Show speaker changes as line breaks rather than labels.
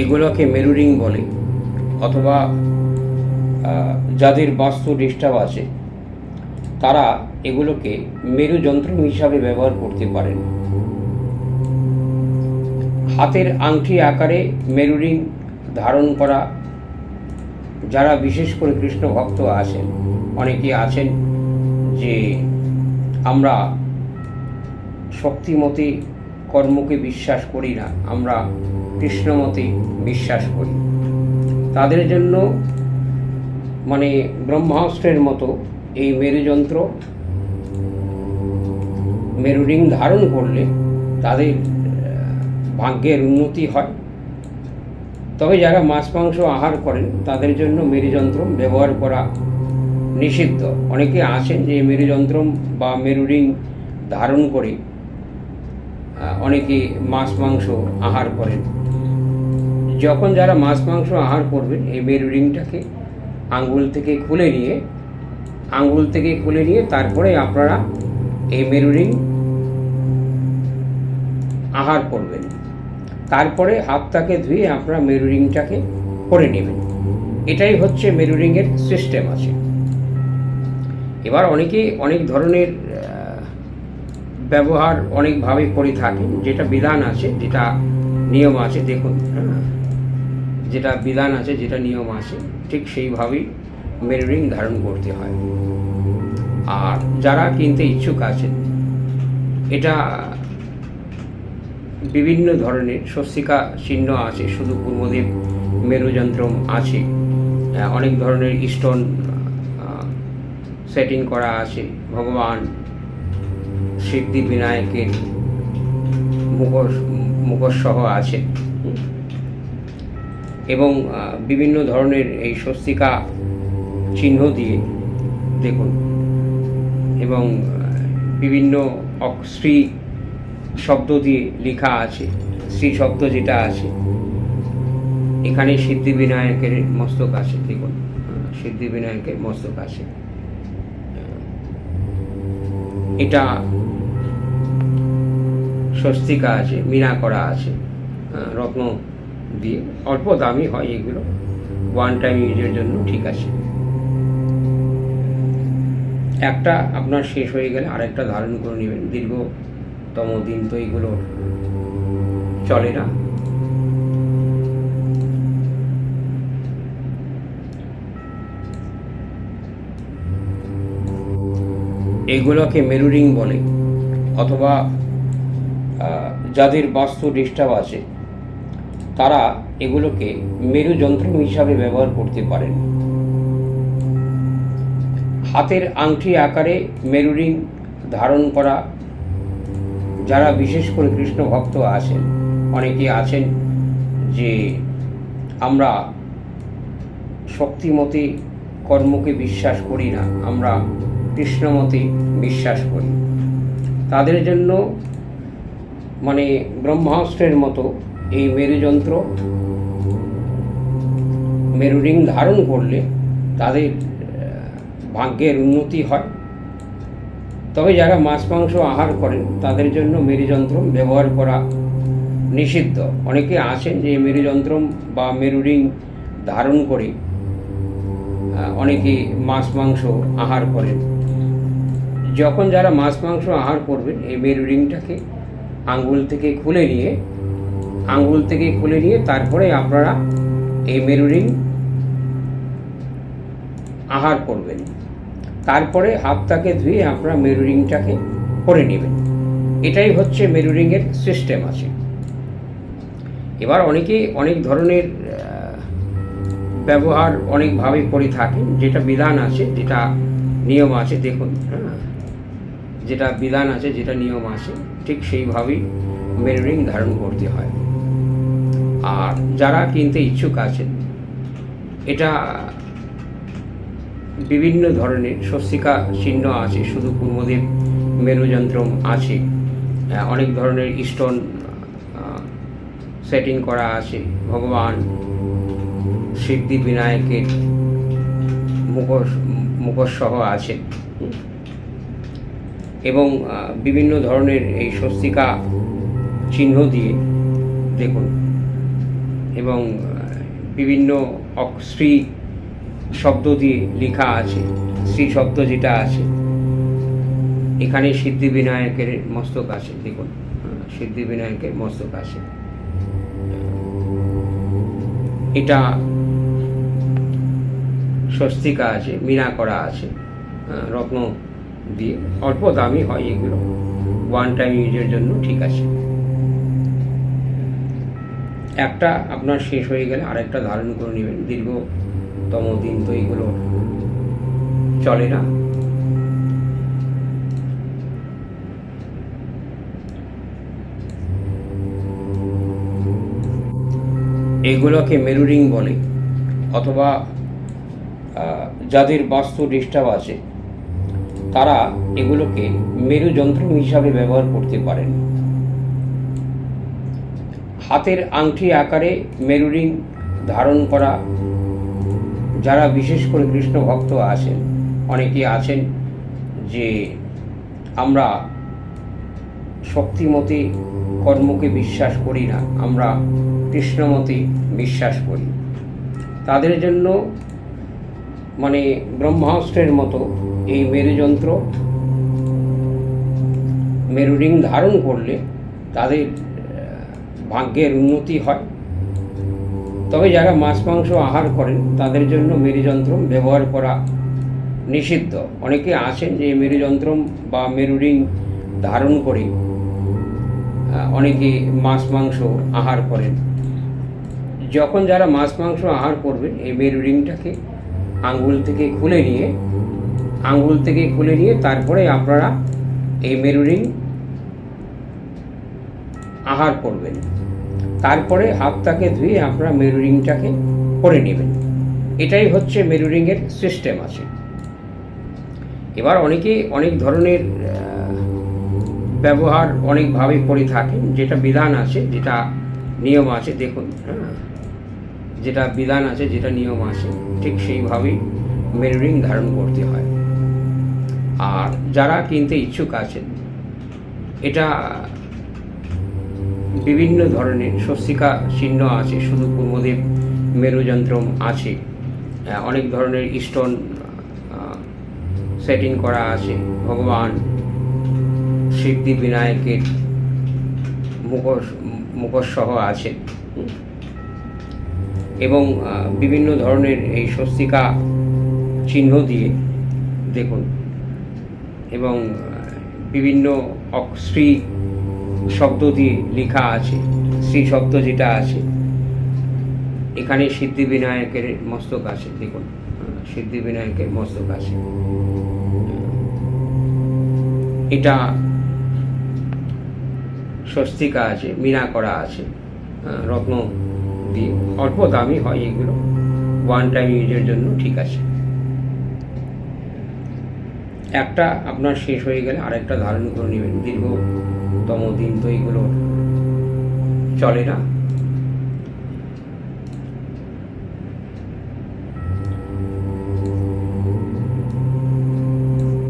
এগুলোকে মেরুরিং বলে, অথবা যাদের বাস্তু ডিস্টার্ব আছে, তারা এগুলোকে মেরুযন্ত্র হিসাবে ব্যবহার করতে পারেন। হাতের আংটি আকারে মেরুরিং ধারণ করা, যারা বিশেষ করে কৃষ্ণ ভক্ত আছেন, অনেকে আছেন যে আমরা শক্তিমতী কর্মকে বিশ্বাস করি না, আমরা কৃষ্ণমতী বিশ্বাস করি। তাদের জন্য মানে ব্রহ্মাস্ত্রের মতো এই মেরুযন্ত্র মেরুরিং ধারণ করলে তাদের ভাগ্যের উন্নতি হয়। তবে যারা মাছ মাংস আহার করেন, তাদের জন্য মেরুযন্ত্র ব্যবহার করা নিষিদ্ধ। অনেকে আছেন যে মেরুযন্ত্র বা মেরুরিং ধারণ করে অনেকে মাছ মাংস আহার করেন। যখন যারা মাছ মাংস আহার করবেন এই মেরুরিংটাকে আঙ্গুল থেকে খুলে নিয়ে আঙ্গুল থেকে খুলে নিয়ে তারপরে আপনারা এই মেরু রিং আহার করবেন। তারপরে হাতটাকে ধুয়ে আপনারা মেরু রিংটাকে করে নেবেন। এটাই হচ্ছে মেরু রিংয়ের সিস্টেম আছে। এবার অনেকে অনেক ধরনের ব্যবহার অনেকভাবে করে থাকেন যেটা বিধান আছে যেটা নিয়ম আছে দেখুন হ্যাঁ, যেটা বিধান আছে, যেটা নিয়ম আছে, ঠিক সেইভাবেই মেরুরিং ধারণ করতে হয়। আর যারা কিনতে ইচ্ছুক আছেন, এটা বিভিন্ন ধরনের স্বস্তিকা চিহ্ন আছে, শুধু পূর্বদেব মেরুযন্ত্রম আছে। অনেক ধরনের স্টোন সেটিং করা আছে, ভগবান সিদ্ধি বিনায়কের মুখোশ মুখোশ সহ আছে। এবং বিভিন্ন ধরনের এই স্বস্তিকা চিহ্ন দিয়ে দেখুন। এবং বিভিন্ন শ্রী শব্দ দিয়ে লেখা আছে শ্রী শব্দ যেটা আছে। এখানে সিদ্ধি বিনায়কের মস্তক আছে, দেখুন। সিদ্ধি বিনায়কের মস্তক আছে। এটা স্বস্তিকা আছে, মিনা করা আছে। রত্ন দিয়ে অল্প দামি হয় এগুলো। ওয়ান টাইম ইউজের জন্য ঠিক আছে। একটা আপনার শেষ হয়ে গেলে আরেকটা ধারণ করে নেবেন। দীর্ঘতম দিন তো এগুলো চলে না। এগুলোকে মেরুরিং বলে, অথবা যাদের বাস্তু ডিস্টার্ব আছে তারা এগুলোকে মেরুযন্ত্র হিসাবে ব্যবহার করতে পারেন। হাতের আংটি আকারে মেরুরিং ধারণ করা, যারা বিশেষ করে কৃষ্ণ ভক্ত আছেন, অনেকে আছেন যে আমরা শক্তিমতী কর্মকে বিশ্বাস করি না, আমরা কৃষ্ণমতী বিশ্বাস করি। তাদের জন্য মানে ব্রহ্মাস্ত্রের মতো এই মেরুযন্ত্র মেরুরিং ধারণ করলে তাদের ভাগ্যের উন্নতি হয়। তবে যারা মাছ, মাংস আহার করেন, তাদের জন্য মেরুযন্ত্র ব্যবহার করা নিষিদ্ধ। অনেকে আছেন যে মেরুযন্ত্র বা মেরু মেরুরিং ধারণ করে অনেকে মাছ, মাংস আহার করেন। যখন যারা মাছ, মাংস আহার করবেন, এই মেরু মেরুরিংটাকে আঙ্গুল থেকে খুলে নিয়ে আঙ্গুল থেকে খুলে নিয়ে তারপরে আপনারা এই মেরুরিং আহার করবেন। তারপরে হাতটাকে ধুয়ে আপনারা মেরুরিংটাকে করে নেবেন। এটাই হচ্ছে মেরুরিংয়ের সিস্টেম আছে। এবার অনেকে অনেক ধরনের ব্যবহার অনেকভাবে করে থাকেন, যেটা বিধান আছে, যেটা নিয়ম আছে, দেখুন হ্যাঁ যেটা বিধান আছে, যেটা নিয়ম আছে, ঠিক সেইভাবেই মেরুরিং ধারণ করতে হয়। আর যারা কিনতে ইচ্ছুক আছেন, এটা বিভিন্ন ধরনের স্বস্তিকা চিহ্ন আছে, শুধু পূর্বদেব মেরুযন্ত্রম আছে অনেক ধরনের স্টোন সেটিং করা আছে, ভগবান, সিদ্ধি বিনায়কের মুখোশ মুখোশ সহ আছে। এবং বিভিন্ন ধরনের এই স্বস্তিকা চিহ্ন দিয়ে দেখুন এবং বিভিন্ন শ্রী শব্দ দিয়ে লেখা আছে শ্রী শব্দ যেটা আছে। এখানে সিদ্ধি বিনায়কের মস্তক আছে, দেখুন সিদ্ধি বিনায়কের মস্তক আছে। এটা স্বস্তিকা আছে, মিনা করা আছে রত্ন দিয়ে। অল্প দামি হয় এগুলো। ওয়ান টাইম ইউজের জন্য ঠিক আছে। একটা আপনার শেষ হয়ে গেলে আরেকটা ধারণ করে নেবেন। দীর্ঘতম দিন তো এগুলো চলে না। এগুলোকে মেরুরিং বলে, অথবা যাদের বাস্তু ডিস্টার্ব আছে, তারা এগুলোকে মেরুযন্ত্র হিসাবে ব্যবহার করতে পারেন। হাতের আংটি আকারে মেরুরিং ধারণ করা। যারা বিশেষ করে কৃষ্ণ ভক্ত আছেন, অনেকে আছেন যে আমরা শক্তিমতী কর্মকে বিশ্বাস করি না, আমরা কৃষ্ণমতী বিশ্বাস করি। তাদের জন্য মানে ব্রহ্মাস্ত্রের মতো এই মেরুযন্ত্র মেরুরিং ধারণ করলে তাদের ভাগ্যের উন্নতি হয়। তবে যারা মাছ, মাংস আহার করেন, তাদের জন্য মেরুযন্ত্র ব্যবহার করা নিষিদ্ধ। অনেকে আছেন যে মেরুযন্ত্র বা মেরুরিং ধারণ করে অনেকে মাছ, মাংস আহার করেন। যখন যারা মাছ, মাংস আহার করবেন এই মেরুরিংটাকে আঙ্গুল থেকে খুলে নিয়ে, আঙ্গুল থেকে খুলে নিয়ে তারপরে আপনারা এই মেরুরিং আহার করবেন। তারপরে হাতটাকে ধুয়ে আপনারা মেরুরিংটাকে করে নেবেন। এটাই হচ্ছে মেরুরিংয়ের সিস্টেম আছে। এবার অনেকে অনেক ধরনের ব্যবহার অনেকভাবে করে থাকেন, যেটা বিধান আছে, যেটা নিয়ম আছে, দেখুন হ্যাঁ যেটা বিধান আছে, যেটা নিয়ম আছে, ঠিক সেইভাবেই মেরুরিং ধারণ করতে হয়। আর যারা কিনতে ইচ্ছুক আছেন, এটা বিভিন্ন ধরনের স্বস্তিকা চিহ্ন আছে, শুধু পূর্বদেব মেরুযন্ত্র আছে। অনেক ধরনের স্টোন সেটিং করা আছে। ভগবান সিদ্ধি বিনায়কের মুখোশ, মুখোশসহ আছে। এবং বিভিন্ন ধরনের এই স্বস্তিকা চিহ্ন দিয়ে দেখুন। এবং বিভিন্ন অক- শ্রী শব্দ দিয়ে লেখা আছে শ্রী শব্দ যেটা আছে, এখানে সিদ্ধি বিনায়কের মস্তক আছে, দেখুন, সিদ্ধি বিনায়কের মস্তক আছে। এটা স্বস্তিকা আছে, মিনা করা আছে, রত্ন দিয়ে। অল্প দামি হয় এগুলো ওয়ান টাইম ইউজের জন্য ঠিক আছে। একটা আপনার শেষ হয়ে গেলে আরেকটা ধারণ করে নেবেন। দীর্ঘতম দিন তো এগুলো চলে না।